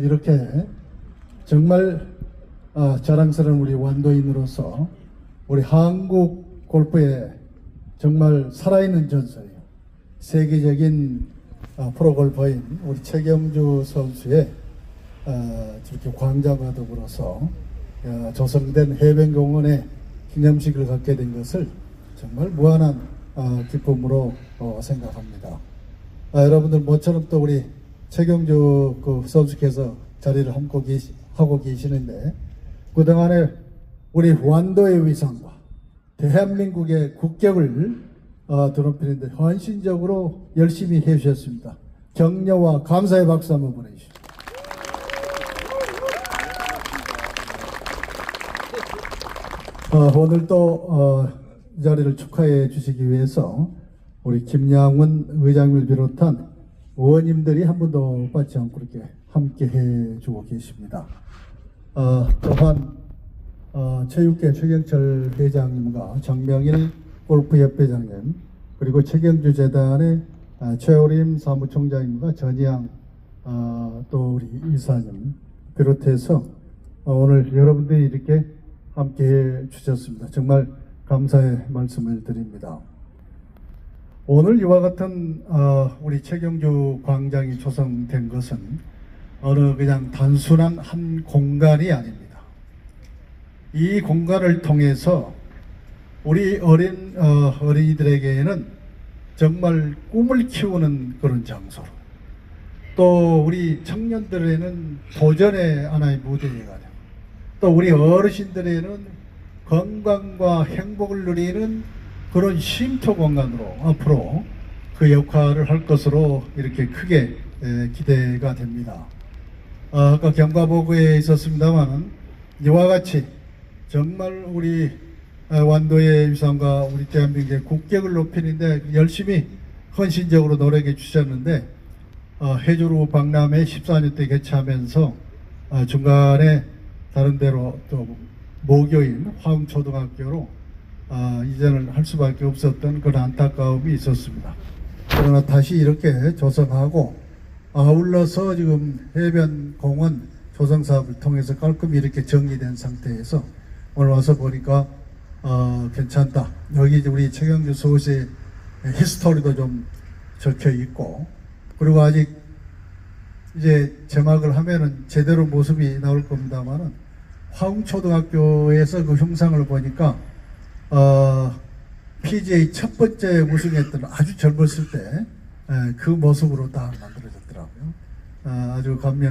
이렇게 정말 어, 자랑스러운 우리 완도인으로서 우리 한국 골프의 정말 살아있는 전설이에요. 세계적인 어, 프로골퍼인 우리 최경주 선수의 어, 저렇게 광장과 더불어서 어, 조성된 해변공원에 기념식을 갖게 된 것을 정말 무한한 어, 기쁨으로 어, 생각합니다. 아, 여러분들 모처럼 또 우리 최경주 그 선수께서 자리를 함고 계시, 하고 계시는데 그동안에 우리 완도의 위상과 대한민국의 국격을 어, 드높이는데 헌신적으로 열심히 해주셨습니다. 격려와 감사의 박수 한번 보내주시죠. 어, 오늘 또 어, 이 자리를 축하해 주시기 위해서 우리 김양훈 의장님을 비롯한 의원님들이 한 분도 빠지 않고 이렇게 함께 해주고 계십니다. 어, 또한 어, 체육계 최경철 회장님과 정명일 골프협회장님 그리고 최경주 재단의 아, 최오림 사무총장님과 전희양 아, 또 우리 이사님 비롯해서 어, 오늘 여러분들이 이렇게 함께 해 주셨습니다. 정말 감사의 말씀을 드립니다. 오늘 이와 같은 어, 우리 최경주 광장이 조성된 것은 어느 그냥 단순한 한 공간이 아닙니다. 이 공간을 통해서 우리 어린 어, 어린이들에게는 정말 꿈을 키우는 그런 장소로 또 우리 청년들에는 도전의 하나의 무대가 되고 또 우리 어르신들에는 건강과 행복을 누리는 그런 쉼터 공간으로 앞으로 그 역할을 할 것으로 이렇게 크게 에, 기대가 됩니다. 어, 아까 경과보고에 있었습니다만은 이와 같이 정말 우리 어, 완도의 위상과 우리 대한민국의 국격을 높이는데 열심히 헌신적으로 노력해 주셨는데 어, 해주로 박람회 14년 때 개최하면서 어, 중간에 다른 데로 또 모교인 화흥초등학교로 아, 이전을 할 수밖에 없었던 그런 안타까움이 있었습니다. 그러나 다시 이렇게 조성하고 아울러서 지금 해변 공원 조성 사업을 통해서 깔끔히 이렇게 정리된 상태에서 오늘 와서 보니까 어, 괜찮다. 여기 이제 우리 최경주 소시의 히스토리도 좀 적혀 있고 그리고 아직 이제 제막을 하면은 제대로 모습이 나올 겁니다만은 화웅초등학교에서 그 형상을 보니까 어, PGA 첫 번째 우승했던 아주 젊었을 때 그 모습으로 다 만들어졌더라고요. 어, 아주 감명